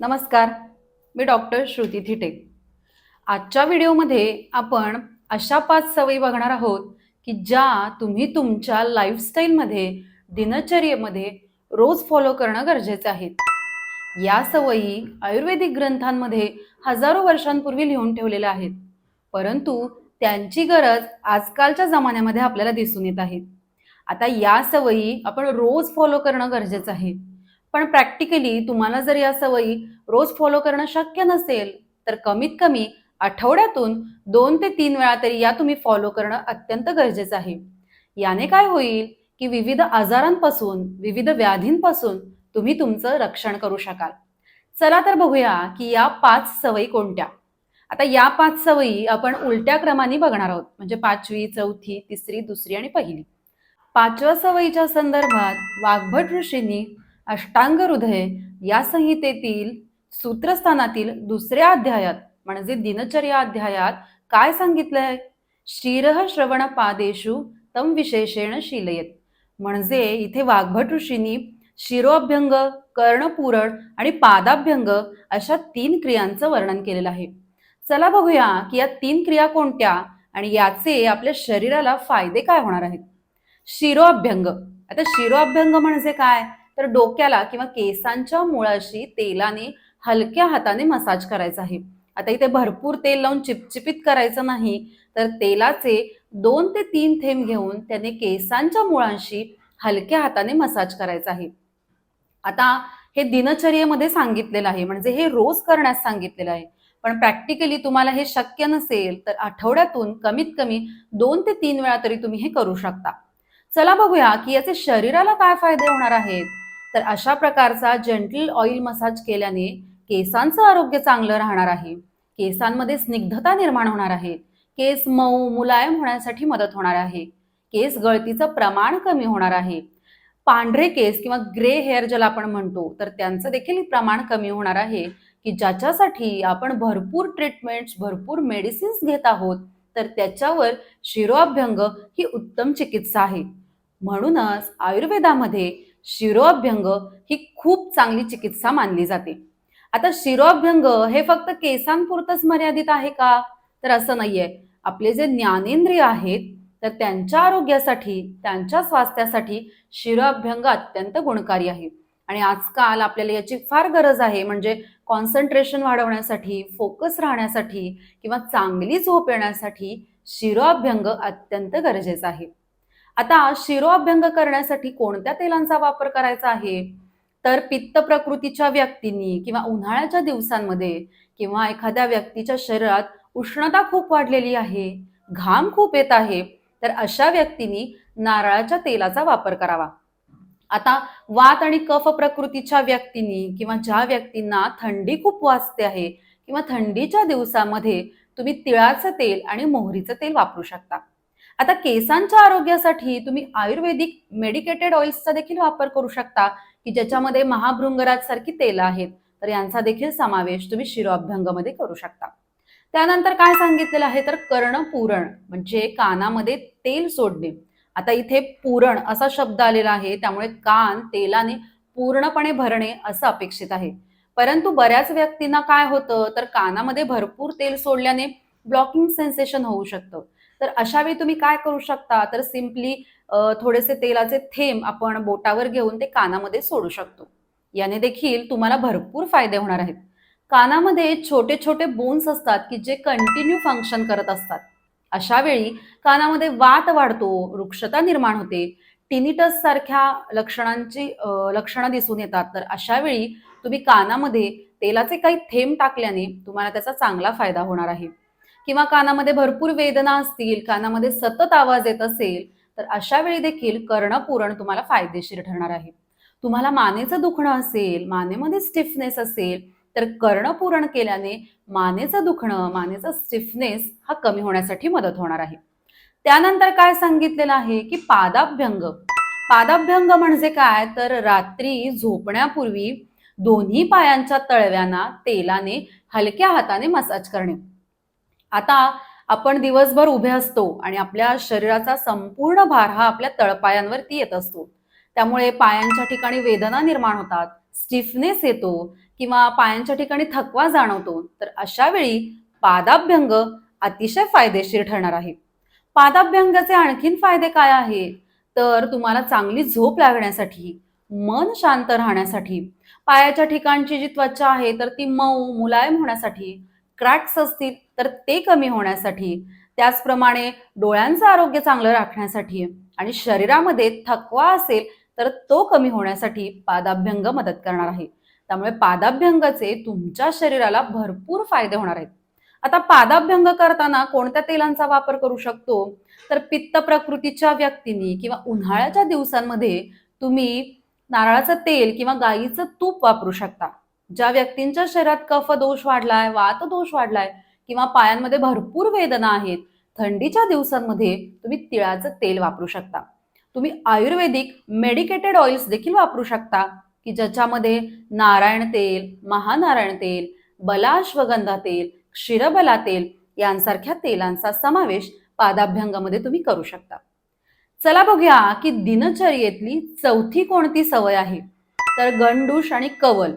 नमस्कार मी डॉक्टर श्रुती थिटे. आजच्या व्हिडिओमध्ये आपण अशा पाच सवयी बघणार आहोत की ज्या तुम्ही तुमच्या लाईफस्टाईलमध्ये दिनचर्येमध्ये रोज फॉलो करणं गरजेचं आहे. या सवयी आयुर्वेदिक ग्रंथांमध्ये हजारो वर्षांपूर्वी लिहून ठेवलेल्या आहेत परंतु त्यांची गरज आजकालच्या जमान्यामध्ये आपल्याला दिसून येत आहे. आता या सवयी आपण रोज फॉलो करणं गरजेचं आहे. पण प्रॅक्टिकली तुम्हाला जर या सवयी रोज फॉलो करणं शक्य नसेल तर कमीत कमी आठवड्यातून दोन ते तीन वेळा तरी या तुम्ही फॉलो करणं अत्यंत गरजेचं आहे. याने काय होईल की विविध आजारांपासून विविध व्याधींपासून तुम्ही तुमचं रक्षण करू शकाल. चला तर बघूया की या पाच सवयी कोणत्या? आता या पाच सवयी आपण उलट्या क्रमाने बघणार आहोत म्हणजे पाचवी चौथी तिसरी दुसरी आणि पहिली. पाचव्या सवयीच्या संदर्भात वाघभट ऋषींनी अष्टांग हृदय या संहितेतील सूत्रस्थानातील दुसऱ्या अध्यायात म्हणजे दिनचर्या अध्यायात काय सांगितलंय? शिरह श्रवण पादेशु तम विशेषेण शिलयत. म्हणजे इथे वाघभट ऋषींनी शिरोअभ्यंग कर्णपूरण आणि पादाभ्यंग अशा तीन क्रियांचं वर्णन केलेलं आहे. चला बघूया की या तीन क्रिया कोणत्या आणि याचे आपल्या शरीराला फायदे काय होणार आहेत? शिरोअभ्यंग. आता शिरोअभ्यंग म्हणजे काय? तर डोक्याला किंवा केसांच्या मुळाशी तेलाने हलक्या हाताने मसाज करायचा आहे. आता इथे भरपूर तेल लावून चिपचिपीत करायचं नाही तर तेलाचे दोन ते तीन थेंब घेऊन त्याने केसांच्या मुळांशी हलक्या हाताने मसाज करायचा आहे. आता हे दिनचर्येमध्ये सांगितलेलं आहे म्हणजे हे रोज करण्यास सांगितलेलं आहे. पण प्रॅक्टिकली तुम्हाला हे शक्य नसेल तर आठवड्यातून कमीत कमी दोन ते तीन वेळा तरी तुम्ही हे करू शकता. चला बघूया की याचे शरीराला काय फायदे होणार आहेत. तर अशा प्रकारचा जेंटल ऑइल मसाज केल्याने केसांचं आरोग्य चांगलं राहणार आहे. केसांमध्ये स्निग्धता निर्माण होणार आहे. केस मऊ मुलायम होण्यासाठी मदत होणार आहे. केस गळतीचं प्रमाण कमी होणार आहे. पांढरे केस किंवा ग्रे हेअर ज्याला आपण म्हणतो तर त्यांचं देखील प्रमाण कमी होणार आहे की ज्याच्यासाठी आपण भरपूर ट्रीटमेंट्स भरपूर मेडिसिन्स घेत आहोत तर त्याच्यावर शिरोअभ्यंग ही उत्तम चिकित्सा आहे. म्हणूनच आयुर्वेदामध्ये शिरोअभ्यंग ही खूप चांगली चिकित्सा मानली जाते. आता शिरोअभ्यंग हे फक्त केसांपुरतच मर्यादित आहे का? तर असं नाहीये. आपले जे ज्ञानेंद्रिय आहेत तर त्यांच्या आरोग्यासाठी त्यांच्या स्वास्थ्यासाठी शिरोअभ्यंग अत्यंत गुणकारी आहे. आणि आजकाल आपल्याला याची फार गरज आहे म्हणजे कॉन्सन्ट्रेशन वाढवण्यासाठी फोकस राहण्यासाठी किंवा चांगली झोप येण्यासाठी शिरोअभ्यंग अत्यंत गरजेचं आहे. आता शिरोअभ्यंग करण्यासाठी कोणत्या तेलांचा वापर करायचा आहे? तर पित्त प्रकृतीच्या व्यक्तींनी किंवा उन्हाळ्याच्या दिवसांमध्ये किंवा एखाद्या व्यक्तीच्या शरीरात उष्णता खूप वाढलेली आहे घाम खूप येत आहे तर अशा व्यक्तींनी नारळाच्या तेलाचा वापर करावा. आता वात आणि कफ प्रकृतीच्या व्यक्तींनी किंवा ज्या व्यक्तींना थंडी खूप वाजते आहे किंवा थंडीच्या दिवसामध्ये तुम्ही तिळाचं तेल आणि मोहरीचं तेल वापरू शकता. आता केसांच्या आरोग्यासाठी तुम्ही आयुर्वेदिक मेडिकेटेड ऑइल्सचा देखील वापर करू शकता की ज्याच्यामध्ये महाभृंगराज सारखी तेल आहेत तर यांचा देखील समावेश तुम्ही शिरोअभ्यंगमध्ये करू शकता. त्यानंतर काय सांगितलेलं आहे तर कर्णपूरण म्हणजे कानामध्ये तेल सोडणे. आता इथे पूरण असा शब्द आलेला आहे त्यामुळे कान तेलाने पूर्णपणे भरणे असं अपेक्षित आहे. परंतु बऱ्याच व्यक्तींना काय होतं तर कानामध्ये भरपूर तेल सोडल्याने ब्लॉकिंग सेन्सेशन होऊ शकतं. तर अशा वेळी तुम्ही काय करू शकता? तर सिम्पली थोडेसे तेलाचे थेंब आपण बोटावर घेऊन ते कानामध्ये सोडू शकतो. याने देखील तुम्हाला भरपूर फायदे होणार आहेत. कानामध्ये छोटे छोटे बोन्स असतात की जे कंटिन्यू फंक्शन करत असतात. अशा वेळी कानामध्ये वात वाढतो वृक्षता निर्माण होते टिनिटस सारख्या लक्षणांची लक्षणं दिसून येतात. तर अशा वेळी तुम्ही कानामध्ये तेलाचे काही थेंब टाकल्याने तुम्हाला त्याचा चांगला फायदा होणार आहे. किंवा कानामध्ये भरपूर वेदना असतील कानामध्ये सतत आवाज येत असेल तर अशा वेळी देखील कर्णपूरण तुम्हाला फायदेशीर ठरणार आहे. तुम्हाला मानेचं दुखणं असेल मानेमध्ये स्टिफनेस असेल तर कर्णपूरण केल्याने मानेचं दुखणं मानेचा स्टिफनेस हा कमी होण्यासाठी मदत होणार आहे. त्यानंतर काय सांगितलेलं आहे की पादाभ्यंग. पादाभ्यंग म्हणजे काय? तर रात्री झोपण्यापूर्वी दोन्ही पायांच्या तळव्यांना तेलाने हलक्या हाताने मसाज करणे. आता आपण दिवसभर उभे असतो आणि आपल्या शरीराचा संपूर्ण भार हा आपल्या तळपायांवरती येत असतो. त्यामुळे पायांच्या ठिकाणी वेदना निर्माण होतात स्टिफनेस येतो किंवा पायांच्या ठिकाणी थकवा जाणवतो तर अशा वेळी पादाभ्यंग अतिशय फायदेशीर ठरणार आहे. पादाभ्यंगाचे आणखीन फायदे काय आहेत? तर तुम्हाला चांगली झोप लागण्यासाठी मन शांत राहण्यासाठी पायाच्या ठिकाणची जी त्वचा आहे तर ती मऊ मुलायम होण्यासाठी क्रॅक्स असतील तर ते कमी होण्यासाठी त्याचप्रमाणे डोळ्यांचं आरोग्य चांगलं राखण्यासाठी आणि शरीरामध्ये थकवा असेल तर तो कमी होण्यासाठी पादाभ्यंग मदत करणार आहे. त्यामुळे पादाभ्यंगाचे तुमच्या शरीराला भरपूर फायदे होणार आहेत. आता पादाभ्यंग करताना कोणत्या तेलांचा वापर करू शकतो? तर पित्त प्रकृतीच्या व्यक्तींनी किंवा उन्हाळ्याच्या दिवसांमध्ये तुम्ही नारळाचं तेल किंवा गाईचं तूप वापरू शकता. ज्या व्यक्तींच्या शरीरात कफ दोष वाढलाय वात दोष वाढलाय किंवा पायांमध्ये भरपूर वेदना आहेत थंडीच्या दिवसांमध्ये तुम्ही तिळाचं तेल वापरू शकता. तुम्ही आयुर्वेदिक मेडिकेटेड ऑइल्स देखील वापरू शकता की ज्याच्यामध्ये नारायण तेल महानारायण तेल बलाश्वगंधा तेल क्षीरबला तेल यांसारख्या तेलांचा समावेश पादाभ्यंगामध्ये तुम्ही करू शकता. चला बघूया की दिनचर्येतली चौथी कोणती सवय आहे? तर गंडूष आणि कवल.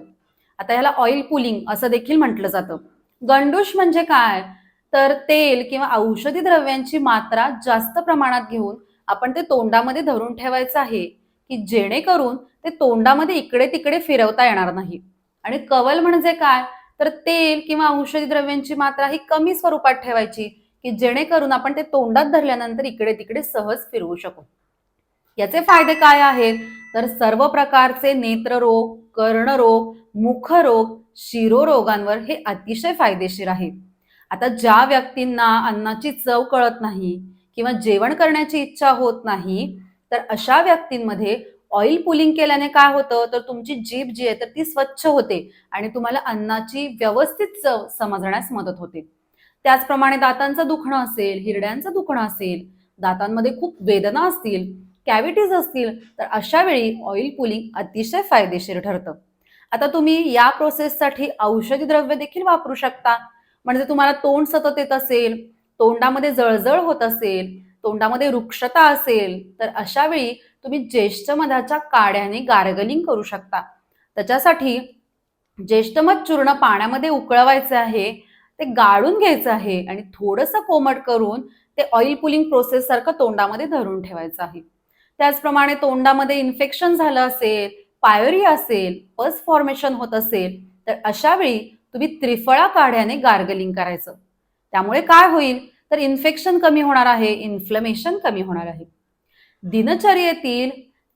आता ह्याला ऑइल पुलिंग असं देखील म्हटलं जातं. गंडूष म्हणजे काय? तर तेल किंवा औषधी द्रव्यांची मात्रा जास्त प्रमाणात घेऊन आपण ते तोंडामध्ये धरून ठेवायचं आहे की जेणेकरून ते तोंडामध्ये इकडे तिकडे फिरवता येणार नाही. आणि कवल म्हणजे काय? तर तेल किंवा औषधी द्रव्यांची मात्रा ही कमी स्वरूपात ठेवायची की जेणेकरून आपण ते तोंडात धरल्यानंतर इकडे तिकडे सहज फिरवू शकू. याचे फायदे काय आहेत? तर सर्व प्रकारचे नेत्ररोग कर्णरोग मुखरोग शिरोरोगांवर हे अतिशय फायदेशीर आहे. आता ज्या व्यक्तींना अन्नाची चव कळत नाही किंवा जेवण करण्याची इच्छा होत नाही तर अशा व्यक्तींमध्ये ऑइल पुलिंग केल्याने काय होतं? तर तुमची जीभ जी आहे तर ती स्वच्छ होते आणि तुम्हाला अन्नाची व्यवस्थित चव समजण्यास मदत होते. त्याचप्रमाणे दातांचं दुखणं असेल हिरड्यांचं दुखणं असेल दातांमध्ये खूप वेदना असतील कॅव्हिटीज असतील तर अशा वेळी ऑइल पुलिंग अतिशय फायदेशीर ठरतं. आता तुम्ही या प्रोसेससाठी औषधी द्रव्य देखील वापरू शकता. म्हणजे तुम्हाला तोंड सतत येत असेल तोंडामध्ये जळजळ होत असेल तोंडामध्ये वृक्षता असेल तर अशा वेळी तुम्ही ज्येष्ठमधाच्या काड्याने गार्गलिंग करू शकता. त्याच्यासाठी ज्येष्ठमध चूर्ण पाण्यामध्ये उकळवायचं आहे ते गाळून घ्यायचं आहे आणि थोडंसं कोमट करून ते ऑइल पुलिंग प्रोसेस सारखं तोंडामध्ये धरून ठेवायचं आहे. त्याचप्रमाणे तोंडामध्ये इन्फेक्शन झालं असेल पायोरी असेल पस फॉर्मेशन होत असेल तर अशा वेळी तुम्ही त्रिफळा काढ्याने गार्गलिंग करायचं. त्यामुळे काय होईल? तर इन्फेक्शन कमी होणार आहे इन्फ्लमेशन कमी होणार आहे. दिनचर्येतील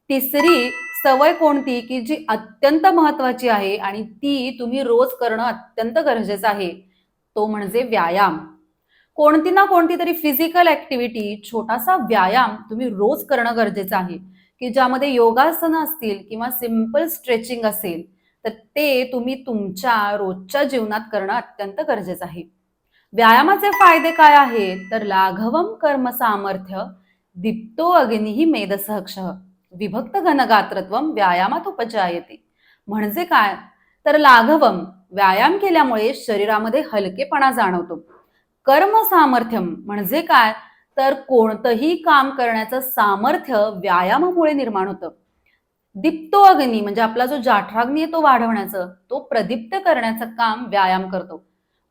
तिसरी सवय कोणती? की जी अत्यंत महत्वाची आहे आणि ती तुम्ही रोज करणं अत्यंत गरजेचं आहे तो म्हणजे व्यायाम. कोणती ना कोणती तरी फिजिकल ऍक्टिव्हिटी छोटासा व्यायाम तुम्ही रोज करणं गरजेचं आहे. की ज्यामध्ये योगासनं असतील किंवा सिंपल स्ट्रेचिंग असेल तर ते तुम्ही तुमच्या रोजच्या जीवनात करणं अत्यंत गरजेचं आहे. व्यायामाचे फायदे काय आहेत? तर लाघवम कर्म सामर्थ्य दीप्तो अग्निही मेदसहक्ष विभक्त घनगात्रत्व व्यायामात उपजायते. म्हणजे काय? तर लाघवम व्यायाम केल्यामुळे शरीरामध्ये हलकेपणा जाणवतो. कर्म सामर्थ्यम म्हणजे काय? तर कोणतंही काम करण्याचं सामर्थ्य व्यायामामुळे निर्माण होतं. दीप्तो अग्नी म्हणजे आपला जो जाठराग्नी आहे तो वाढवण्याचं तो प्रदीप्त करण्याचं काम व्यायाम करतो.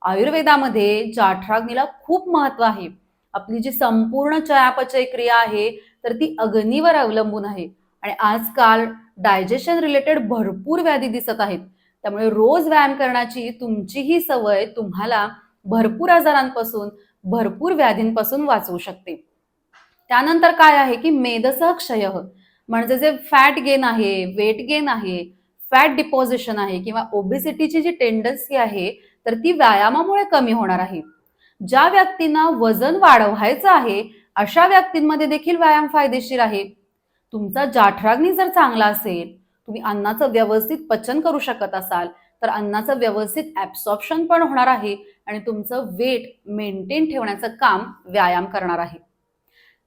आयुर्वेदामध्ये जाठराग्नीला खूप महत्त्व आहे. आपली जी संपूर्ण चयापचय क्रिया आहे तर ती अग्नीवर अवलंबून आहे. आणि आजकाल डायजेशन रिलेटेड भरपूर व्याधी दिसत आहेत. त्यामुळे रोज व्यायाम करण्याची तुमची ही सवय तुम्हाला भरपूर आजारांपासून भरपूर व्याधींपासून वाचवू शकते. त्यानंतर काय आहे की मेदसह क्षय म्हणजे जे फॅट गेन आहे वेट गेन आहे फॅट डिपॉझिशन आहे किंवा ओबेसिटीची जी टेंडन्सी आहे तर ती व्यायामामुळे कमी होणार आहे. ज्या व्यक्तींना वजन वाढवायचं आहे अशा व्यक्तींमध्ये देखील व्यायाम फायदेशीर आहे. तुमचा जाठराग्नी जर चांगला असेल तुम्ही अन्नाचं व्यवस्थित पचन करू शकत असाल तर अन्नाचं व्यवस्थित ऍब्सॉर्प्शन पण होणार आहे आणि तुमचं वेट मेंटेन ठेवण्याचं काम व्यायाम करणार आहे.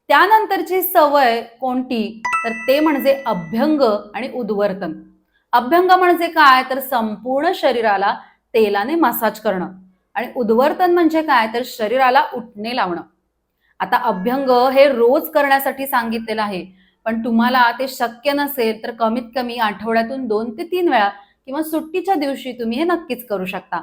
त्यानंतरची सवय कोणती? तर ते म्हणजे अभ्यंग आणि उद्वर्तन. अभ्यंग म्हणजे काय? तर संपूर्ण शरीराला तेलाने मसाज करणं. आणि उद्वर्तन म्हणजे काय? तर शरीराला उठणे लावणं. आता अभ्यंग हे रोज करण्यासाठी सांगितलेलं आहे. पण तुम्हाला ते शक्य नसेल तर कमीत कमी आठवड्यातून दोन ते तीन वेळा किंवा सुट्टीच्या दिवशी तुम्ही हे नक्कीच करू शकता.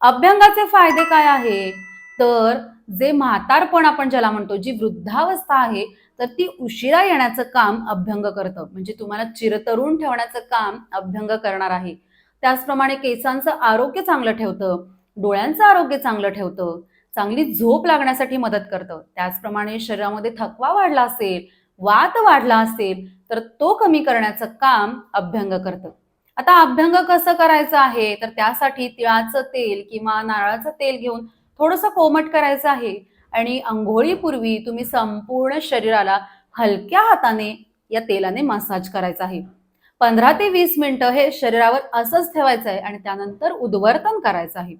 अभ्यंगाचे फायदे काय आहे? तर जे म्हातारपण आपण ज्याला म्हणतो जी वृद्धावस्था आहे तर ती उशिरा येण्याचं काम अभ्यंग करतं. म्हणजे तुम्हाला चिरतरुण ठेवण्याचं काम अभ्यंग करणार आहे. त्याचप्रमाणे केसांचं आरोग्य चांगलं ठेवतं डोळ्यांचं आरोग्य चांगलं ठेवतं चांगली झोप लागण्यासाठी मदत करतं. त्याचप्रमाणे शरीरामध्ये थकवा वाढला असेल वात वाढला असेल तर तो कमी करण्याचं काम अभ्यंग करतं. आता अभ्यंग कसं करायचं आहे? तर त्यासाठी तिळाचं तेल किंवा नारळाचं तेल घेऊन थोडंसं कोमट करायचं आहे. आणि आंघोळीपूर्वी तुम्ही संपूर्ण शरीराला हलक्या हाताने या तेलाने मसाज करायचा आहे. पंधरा ते वीस मिनिटं हे शरीरावर असंच ठेवायचं आहे आणि त्यानंतर उद्वर्तन करायचं आहे.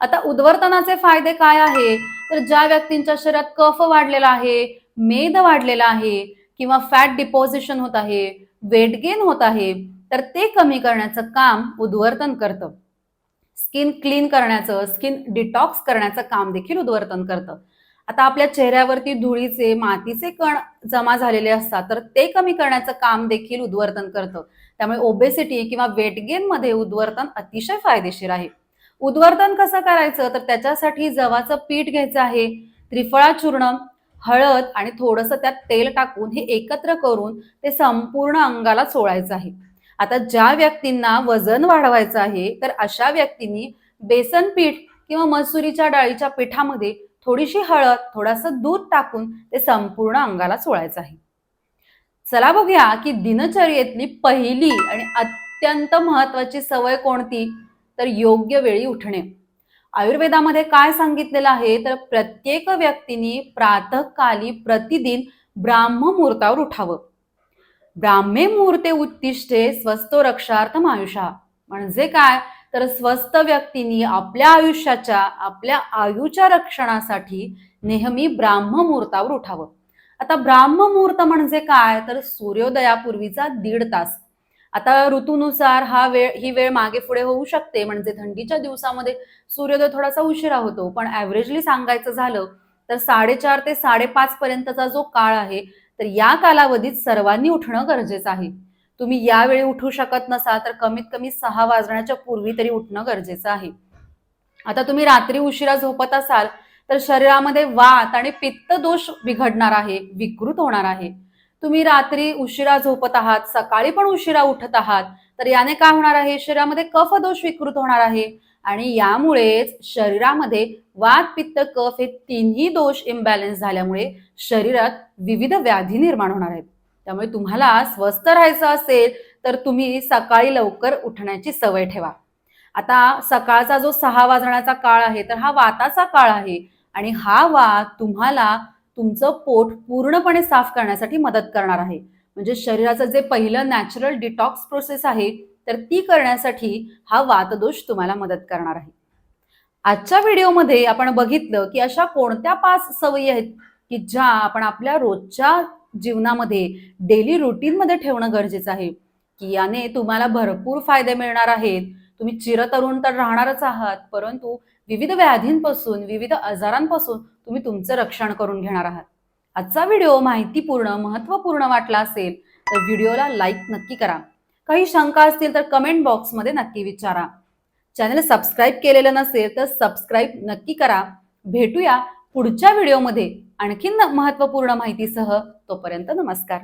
आता उद्वर्तनाचे फायदे काय आहे? तर ज्या व्यक्तींच्या शरीरात कफ वाढलेला आहे मेद वाढलेला आहे किंवा फॅट डिपॉझिशन होत आहे वेट गेन होत आहे तर ते कमी करण्याचं काम उद्वर्तन करतं. स्किन क्लीन करण्याचं स्किन डिटॉक्स करण्याचं काम देखील उद्वर्तन करतं. आता आपल्या चेहऱ्यावरती धुळीचे मातीचे कण जमा झालेले असतात तर ते कमी करण्याचं काम देखील उद्वर्तन करतं. त्यामुळे ओबेसिटी किंवा वेट गेन मध्ये उद्वर्तन अतिशय फायदेशीर आहे. उद्वर्तन कसं करायचं? तर त्याच्यासाठी जवाचं पीठ घ्यायचं आहे त्रिफळा चूर्ण हळद आणि थोडंसं त्यात तेल टाकून हे एकत्र करून ते संपूर्ण अंगाला चोळायचं आहे. आता ज्या व्यक्तींना वजन वाढवायचं आहे तर अशा व्यक्तींनी बेसन पीठ किंवा मसुरीच्या डाळीच्या पिठामध्ये थोडीशी हळद थोडंसं दूध टाकून ते संपूर्ण अंगाला चोळायचं आहे. चला बघूया की दिनचर्येतली पहिली आणि अत्यंत महत्वाची सवय कोणती? तर योग्य वेळी उठणे. आयुर्वेदामध्ये काय सांगितलेलं आहे? तर प्रत्येक व्यक्तीने प्रातःकाली प्रतिदिन ब्राह्म मुहूर्तावर उठावं. ब्राह्मे मुहूर्ते उत्तिष्ठे स्वस्तो रक्षार्थम आयुषा. म्हणजे काय? तर स्वस्त व्यक्तींनी आपल्या आयुष्याच्या आपल्या आयुच्या रक्षणासाठी नेहमी ब्राह्म मुहूर्तावर उठावं. आता ब्राह्म मुहूर्त म्हणजे काय? तर सूर्योदयापूर्वीचा दीड तास. आता ऋतूनुसार हा वेळ ही वेळ मागे पुढे होऊ शकते म्हणजे थंडीच्या दिवसामध्ये सूर्योदय थोडासा उशिरा होतो. पण ॲव्हरेजली सांगायचं झालं तर साडेचार ते साडेपाच पर्यंतचा जो काळ आहे तर या कालावधीत सर्वांनी उठणं गरजेचं आहे. तुम्ही यावेळी उठू शकत नसाल तर कमीत कमी सहा वाजण्याच्या पूर्वी तरी उठणं गरजेचं आहे. आता तुम्ही रात्री उशिरा झोपत असाल तर शरीरामध्ये वात आणि पित्त दोष बिघडणार आहे विकृत होणार आहे. तुम्ही रात्री उशिरा झोपत आहात सकाळी पण उशिरा उठत आहात तर याने काय होणार आहे? शरीरामध्ये कफ दोष विकृत होणार आहे. आणि यामुळेच शरीरामध्ये वात पित्त कफ हे तिन्ही दोष इम्बॅलन्स झाल्यामुळे शरीरात विविध व्याधी निर्माण होणार आहेत. त्यामुळे तुम्हाला स्वस्थ राहायचं असेल तर तुम्ही सकाळी लवकर उठण्याची सवय ठेवा. आता सकाळचा जो सहा वाजण्याचा काळ आहे तर हा वाताचा काळ आहे आणि हा वात तुम्हाला तुमचं पोट पूर्णपणे साफ करण्यासाठी मदत करणार आहे. म्हणजे शरीराचं जे पहिलं नॅचरल डिटॉक्स प्रोसेस आहे तर ती करण्यासाठी हा वातदोष तुम्हाला मदत करणार आहे. आजच्या व्हिडिओमध्ये आपण बघितलं की अशा कोणत्या पाच सवयी आहेत की ज्या आपण आपल्या रोजच्या जीवनामध्ये डेली रुटीनमध्ये ठेवणं गरजेचं आहे? की याने तुम्हाला भरपूर फायदे मिळणार आहेत. तुम्ही चिरतरुण तर राहणारच आहात परंतु विविध व्याधींपासून विविध आजारांपासून तुम्ही तुमचं रक्षण करून घेणार आहात. आजचा व्हिडिओ माहितीपूर्ण महत्त्वपूर्ण वाटला असेल तर व्हिडिओला लाईक नक्की करा. काही शंका असतील तर कमेंट बॉक्समध्ये नक्की विचारा. चॅनल सबस्क्राईब केलेलं नसेल तर सबस्क्राईब नक्की करा. भेटूया पुढच्या व्हिडिओमध्ये आणखीन महत्त्वपूर्ण माहितीसह. तोपर्यंत नमस्कार.